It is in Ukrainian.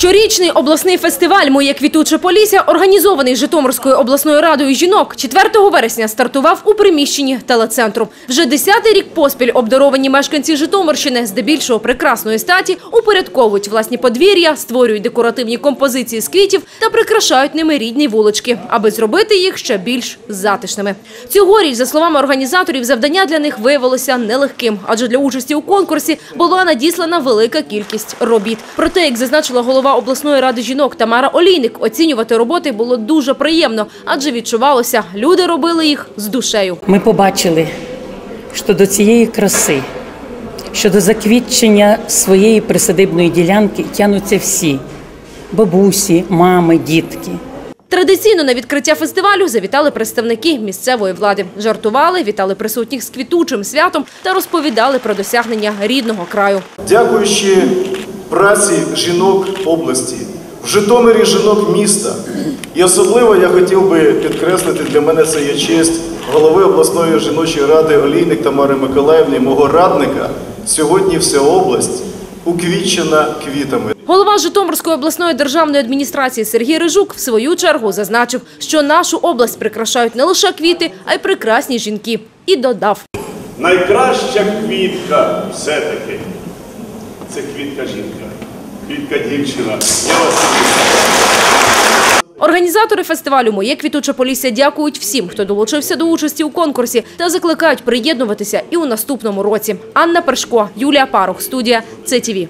Щорічний обласний фестиваль Моє квітуче Полісся, організований Житомирською обласною радою жінок, 4 вересня стартував у приміщенні телецентру. Вже десятий рік поспіль обдаровані мешканці Житомирщини, здебільшого прекрасної статі, упорядковують власні подвір'я, створюють декоративні композиції з квітів та прикрашають ними рідні вулички, аби зробити їх ще більш затишними. Цьогоріч, за словами організаторів, завдання для них виявилося нелегким, адже для участі у конкурсі була надіслана велика кількість робіт. Проте, як зазначила голова обласної ради жінок Тамара Олійник, оцінювати роботи було дуже приємно, адже відчувалося, люди робили їх з душею. Ми побачили, що до цієї краси, що до заквітчення своєї присадибної ділянки тянуться всі бабусі, мами, дітки. Традиційно на відкриття фестивалю завітали представники місцевої влади. Жартували, вітали присутніх з квітучим святом та розповідали про досягнення рідного краю. Дякуючи праці жінок області, в Житомирі жінок міста. І особливо я хотів би підкреслити, для мене це є честь голови обласної жіночої ради Олійник Тамари Миколаївни, мого радника. Сьогодні вся область уквітчена квітами. Голова Житомирської обласної державної адміністрації Сергій Рижук в свою чергу зазначив, що нашу область прикрашають не лише квіти, а й прекрасні жінки. І додав. Найкраща квітка все-таки. Це квітка жінка, квітка дівчина. Організатори фестивалю Моє квітуче Полісся дякують всім, хто долучився до участі у конкурсі та закликають приєднуватися і у наступному році. Анна Першко, Юлія Парух, студія ЦТВ.